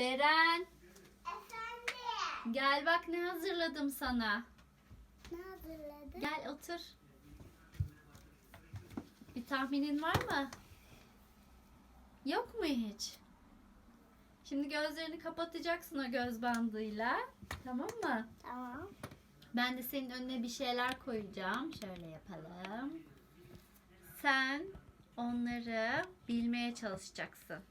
Beren Efendim. gel bak ne hazırladım sana. Ne hazırladın? Gel otur. Bir tahminin var mı? Yok mu hiç? Şimdi gözlerini kapatacaksın o göz bandıyla. Tamam mı? Tamam. Ben de senin önüne bir şeyler koyacağım. Şöyle yapalım. Sen onları bilmeye çalışacaksın.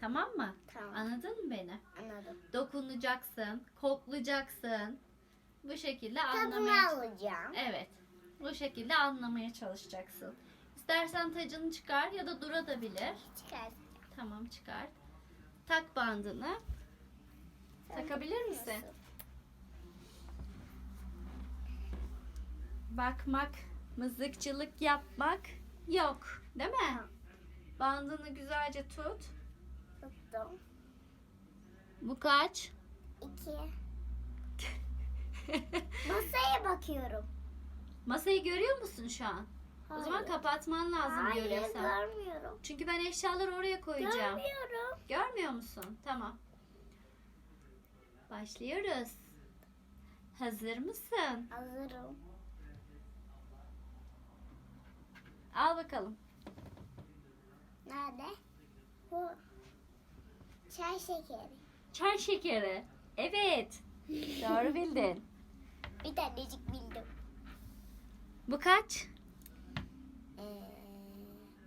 Tamam mı? Tamam. Anladın mı beni? Anladım. Dokunacaksın, koklayacaksın. Bu şekilde Tadını anlamaya alacağım. Evet. Bu şekilde anlamaya çalışacaksın. İstersen tacını çıkar ya da durabilir. Çıkar. Tamam çıkart. Tak bandını. Takabilir misin? Bakmak, mızıkçılık yapmak yok. Değil mi? Bandını güzelce tut. Tuttum. Bu kaç? İki. Masaya bakıyorum. Masayı görüyor musun şu an? O zaman Hayır. kapatman lazım Hayır görüyorsan. görmüyorum. Çünkü ben eşyaları oraya koyacağım. Görmüyorum. Görmüyor musun? Tamam. Başlıyoruz. Hazır mısın? Hazırım. Al bakalım. Nerede? Bu çay şekeri. Çay şekeri. Evet. Doğru bildin. Bir tanecik bildim. Bu kaç? Ee,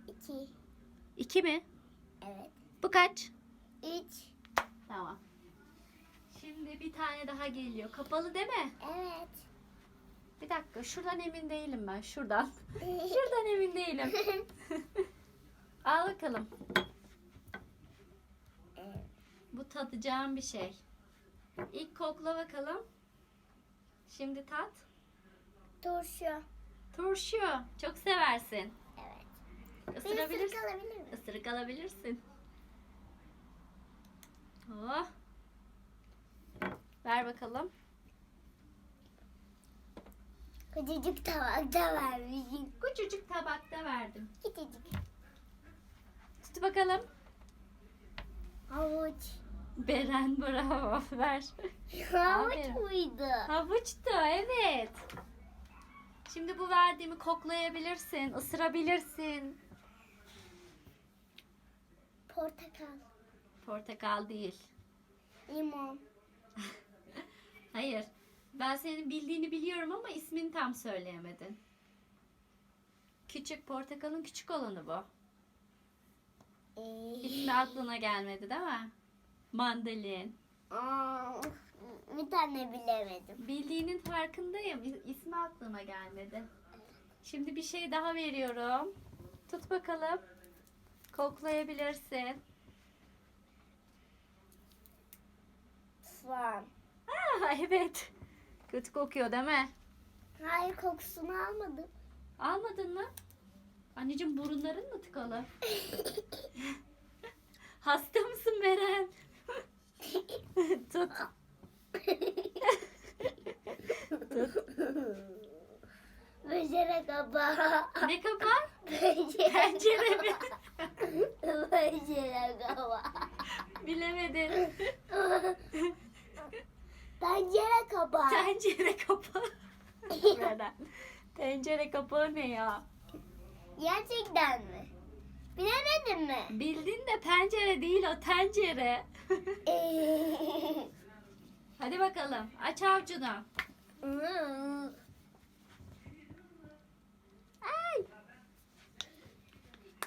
iki. İki mi? Evet. Bu kaç? Üç. Tamam. Şimdi bir tane daha geliyor. Kapalı değil mi? Evet. Bir dakika. Şuradan emin değilim ben. Şuradan. Şuradan emin değilim. Al bakalım. Ee, Bu tadacağım bir şey. İlk kokla bakalım. Şimdi tat. Turşu. Turşu. Çok seversin. Evet. Bir ısırık Isırabilirsin. alabilir miyim? Isırık alabilirsin. Oh. Ver bakalım. Küçücük tabakta vermişim. Küçücük tabakta verdim. Küçücük. Tut bakalım. Havuç. Beren bravo. Ver. Havuç Aferin. muydu? Havuçtu evet. Şimdi bu verdiğimi koklayabilirsin, ısırabilirsin. Portakal. Portakal değil. Limon. Hayır. Ben senin bildiğini biliyorum ama ismini tam söyleyemedin. Küçük portakalın küçük olanı bu. Ee, İsmi aklına gelmedi değil mi? Mandalin. aa, bir tane bilemedim. Bildiğinin farkındayım. İsmi aklıma gelmedi. Şimdi bir şey daha veriyorum. Tut bakalım. Koklayabilirsin. Soğan. Aa, evet. Kötü kokuyor değil mi? Hayır kokusunu almadım. Almadın mı? Anneciğim burunların mı tıkalı? Hasta mısın Beren? Tut. Tut. Kabağı. Ne kapağı? Becere Pencere mi? Bilemedin. Pencere. Tencere kapağı. Tencere kapağı ne ya? Gerçekten mi? Bilemedin mi? Bildin de pencere değil o tencere. Hadi bakalım aç avucunu. Ay.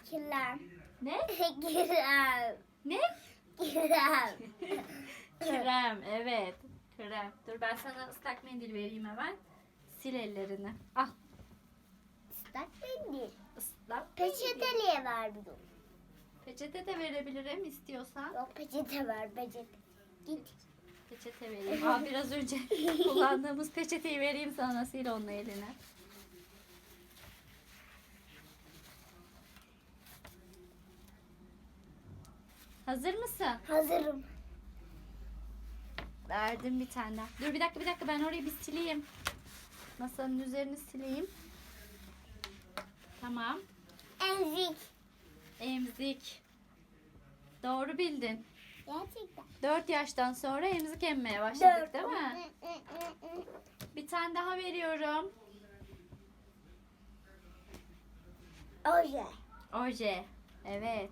Kirem. Ne? Kirem. Ne? Kirem. Krem evet. Krem. Dur ben sana ıslak mendil vereyim hemen. Sil ellerini. Al. Islak mendil. Islak mendil. Peçeteliye ver bir de. Peçete de verebilirim istiyorsan. Yok peçete ver peçete. Git. Peçete vereyim. Al biraz önce kullandığımız peçeteyi vereyim sana. Sil onun eline. Hazır mısın? Hazırım. Verdim bir tane daha. Dur bir dakika bir dakika ben orayı bir sileyim. Masanın üzerini sileyim. Tamam. Emzik. Emzik. Doğru bildin. Gerçekten. 4 yaştan sonra emzik emmeye başladık Dört. değil mi? Bir tane daha veriyorum. Oje. Oje. Evet.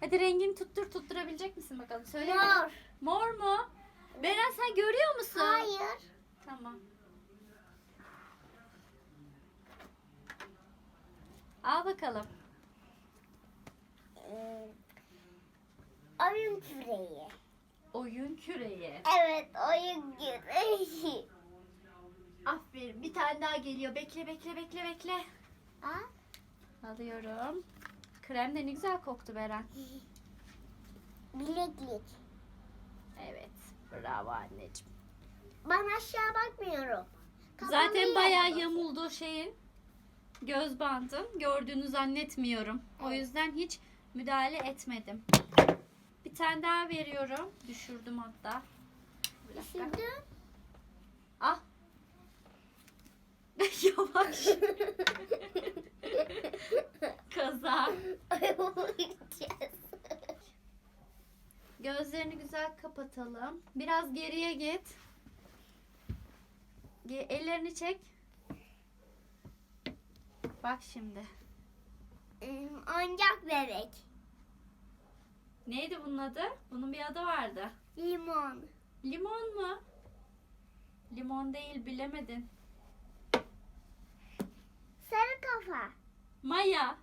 Hadi rengini tuttur tutturabilecek misin bakalım? Söyle. Mor. Mor mu? Beren sen görüyor musun? Hayır. Tamam. Al bakalım. Ee, oyun küreği. Oyun küreği. Evet oyun küreği. Aferin. Bir tane daha geliyor. Bekle bekle bekle bekle. Aa, Alıyorum. Krem de ne güzel koktu Beren. bileklik. Evet. Bravo anneciğim. Ben aşağı bakmıyorum. Kafamı Zaten bayağı yamuldu şeyin. Göz bandın. Gördüğünü zannetmiyorum. O yüzden hiç müdahale etmedim. Bir tane daha veriyorum. Düşürdüm hatta. Bir dakika. Düşürdüm. Ah. Yavaş. Kaza. Gözlerini güzel kapatalım. Biraz geriye git. Ellerini çek. Bak şimdi. Oyuncak bebek. Neydi bunun adı? Bunun bir adı vardı. Limon. Limon mu? Limon değil bilemedin. Sarı kafa. Maya.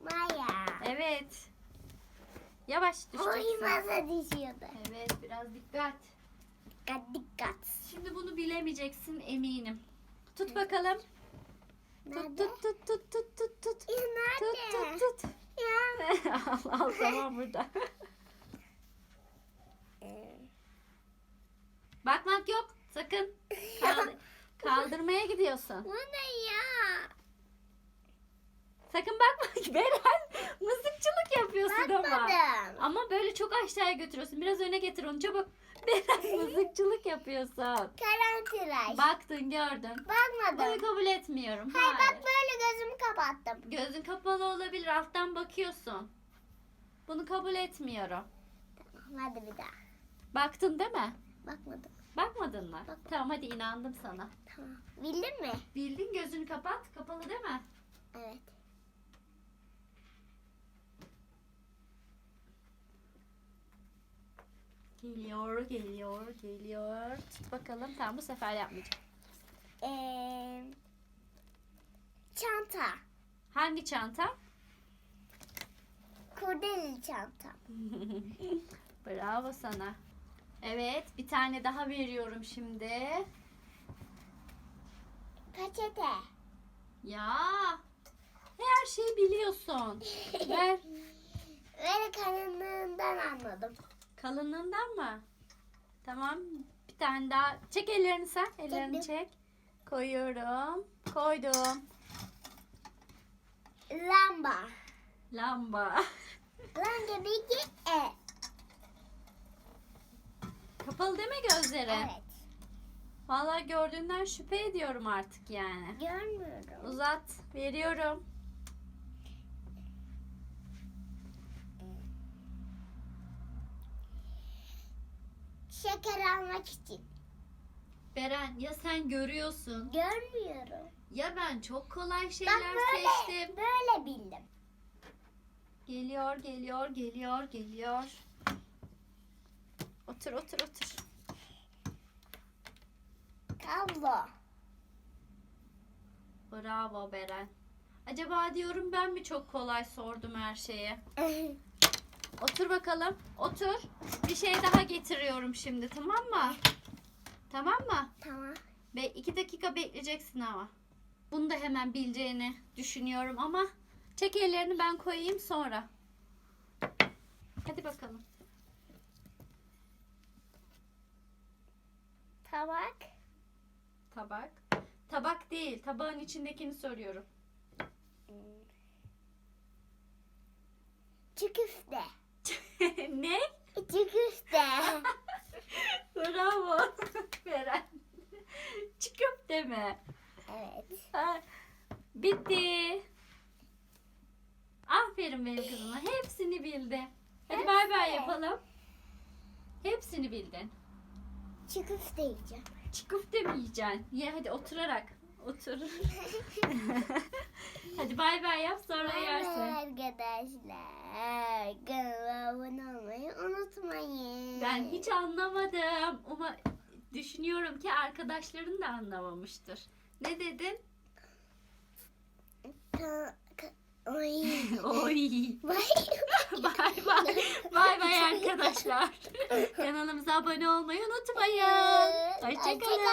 Maya. Evet. Yavaş düşeceksin. Oy masa düşüyordu. Evet biraz dikkat. Dikkat dikkat. Şimdi bunu bilemeyeceksin eminim. Tut bakalım. Tut tut tut tut tut tut tut. Ya Tut nerede? tut tut. Ya. al al tamam burada. Ee, Bakmak yok sakın. Kaldı- kaldırmaya gidiyorsun. Bu ne ya? Sakın bakma. Beren mızıkçılık yapıyorsun ama. Bakmadım. Ama böyle çok aşağıya götürüyorsun. Biraz öne getir onu çabuk. Beren mızıkçılık yapıyorsun. Karantıraş. Baktın gördün. Bunu Bakmadım. kabul etmiyorum. Hayır bak böyle gözümü kapattım. Gözün kapalı olabilir. Alttan bakıyorsun. Bunu kabul etmiyorum. Hadi bir daha. Baktın değil mi? Bakmadım. Bakmadın mı? Bak- Tamam hadi inandım sana. Tamam. Bildin mi? Bildin gözünü kapat. Kapalı değil mi? Evet. Geliyor, geliyor, geliyor. Tut bakalım. Tamam bu sefer yapmayacağım. Ee, çanta. Hangi çanta? Kurdele çanta. Bravo sana. Evet, bir tane daha veriyorum şimdi. Peçete. Ya, her şeyi biliyorsun. Ver. Böyle kalınlığından anladım. Kalınlığından mı? Tamam. Bir tane daha. Çek ellerini sen. Ellerini çek. Koyuyorum. Koydum. Lamba. Lamba. Lamba bir e. Kapalı değil mi gözleri? Evet. Vallahi gördüğünden şüphe ediyorum artık yani. Görmüyorum. Uzat. Veriyorum. Şeker almak için. Beren ya sen görüyorsun Görmüyorum. ya ben çok kolay şeyler Bak böyle, seçtim. böyle bildim. Geliyor, geliyor, geliyor, geliyor. Otur, otur, otur. Kablo. Bravo Beren. Acaba diyorum ben mi çok kolay sordum her şeyi? Otur bakalım. Otur. Bir şey daha getiriyorum şimdi tamam mı? Tamam mı? tamam. Ve iki dakika bekleyeceksin ama. Bunu da hemen bileceğini düşünüyorum ama çek ellerini ben koyayım sonra. Hadi bakalım. Tabak. Tabak. Tabak değil. Tabağın içindekini soruyorum. Çüküfte. ne? Çüküfte. Bravo. Beren. Çıkıp deme. evet. Ha, Bitti. Aferin benim kızıma. Hepsini bildi. Hadi bay bay yapalım. Hangisini bildin? Çiğ köfte yiyeceğim. Mi yiyeceksin? Ye hadi oturarak. Otur. hadi bay bay yap sonra bay yersin. arkadaşlar. Kanalıma abone olmayı unutmayın. Ben hiç anlamadım. Ama düşünüyorum ki arkadaşların da anlamamıştır. Ne dedin? Ka- ka- Oy. Oy. Bay bay bay. Bay bay arkadaşlar. Kanalımıza abone olmayı unutmayın. Hoşçakalın. Hoşçakalın.